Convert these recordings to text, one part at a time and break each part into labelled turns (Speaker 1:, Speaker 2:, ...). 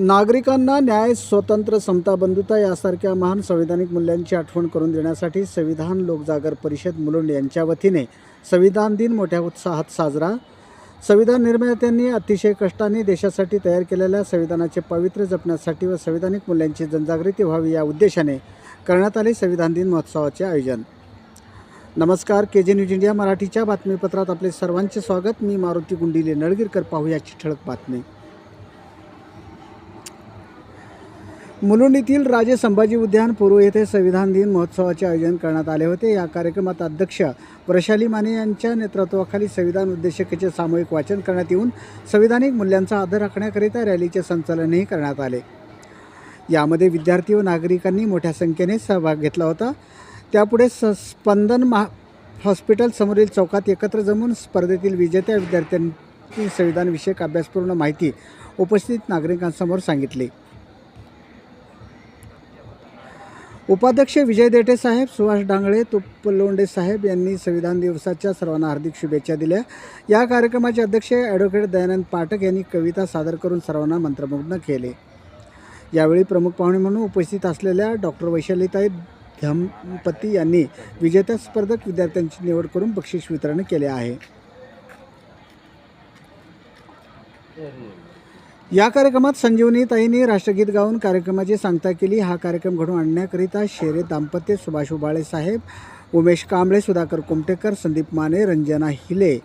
Speaker 1: नागरिकांना न्याय स्वतंत्र समता बंधुता यासारख्या महान संविधानिक मूल्यांची आठवण करून देण्यासाठी संविधान लोकजागर परिषद मुलुंड यांच्या वतीने संविधान दिन मोठ्या उत्साहात साजरा. संविधान निर्मात्यांनी अतिशय कष्टाने देशासाठी तयार केलेल्या संविधानाचे पावित्र्य जपण्यासाठी व संविधानिक मूल्यांची जनजागृती व्हावी या उद्देशाने करण्यात आले संविधान दिन महोत्सवाचे आयोजन. नमस्कार के जे न्यूज इंडिया मराठीच्या बातमीपत्रात आपले सर्वांचे स्वागत. मी मारुती गुंडिले नळगीरकर पाहूयाची ठळक बातमी. मुलुंड येथील राजे संभाजी उद्यान पूर्व येथे संविधान दिन महोत्सवाचे आयोजन करण्यात आले होते. या कार्यक्रमात अध्यक्ष वैशाली माने यांच्या नेतृत्वाखाली संविधान उद्देशिकेचे सामूहिक वाचन करण्यात येऊन संविधानिक मूल्यांचा आदर राखण्याकरिता रॅलीचे संचालनही करण्यात आले. यामध्ये विद्यार्थी व नागरिकांनी मोठ्या संख्येने सहभाग घेतला होता. त्यापुढे स स्पंदन महा हॉस्पिटल समोरील चौकात एकत्र जमून स्पर्धेतील विजेत्या विद्यार्थ्यांनी संविधानविषयक अभ्यासपूर्ण माहिती उपस्थित नागरिकांसमोर सांगितली. उपाध्यक्ष विजय देठे साहेब सुभाष डांगळे तुप्पलोंडे साहेब यांनी संविधान दिवसाच्या सर्वांना हार्दिक शुभेच्छा दिल्या. या कार्यक्रमाचे अध्यक्ष ॲडव्होकेट दयानंद पाठक यांनी कविता सादर करून सर्वांना मंत्रमुग्ध केले. यावेळी प्रमुख पाहुणे म्हणून उपस्थित असलेल्या डॉक्टर वैशालीताई धमपती यांनी विजेत्या स्पर्धक विद्यार्थ्यांची निवड करून बक्षीस वितरण केले आहे. या कार्यक्रमात संजीवनी ताईंनी राष्ट्रगीत गाऊन कार्यक्रमाची सांगता केली. हा कार्यक्रम घडवून आणण्याकरिता शेरे दाम्पत्य सुभाष उबाळे साहेब उमेश कांबळे सुधाकर कुमटेकर संदीप माने रंजना हिले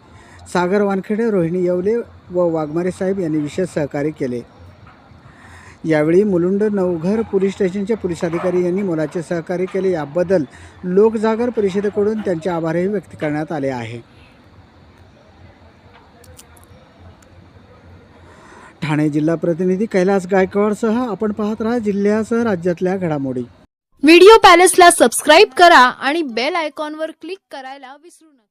Speaker 1: सागर वानखेडे रोहिणी येवले व वाघमारे साहेब यांनी विशेष सहकार्य केले. यावेळी मुलुंड नवघर पोलीस स्टेशनचे पोलीस अधिकारी यांनी मुलाचे सहकार्य केले. याबद्दल लोकजागर परिषदेकडून त्यांचे आभारही व्यक्त करण्यात आले आहे. ठाणे जिल्हा प्रतिनिधी कैलास गायकवाडसह आपण पाहत राहा जिल्ह्यासह राज्यातल्या घडामोडी.
Speaker 2: व्हिडिओ पॅलेसला सबस्क्राईब करा आणि बेल आयकॉनवर क्लिक करायला विसरू नका.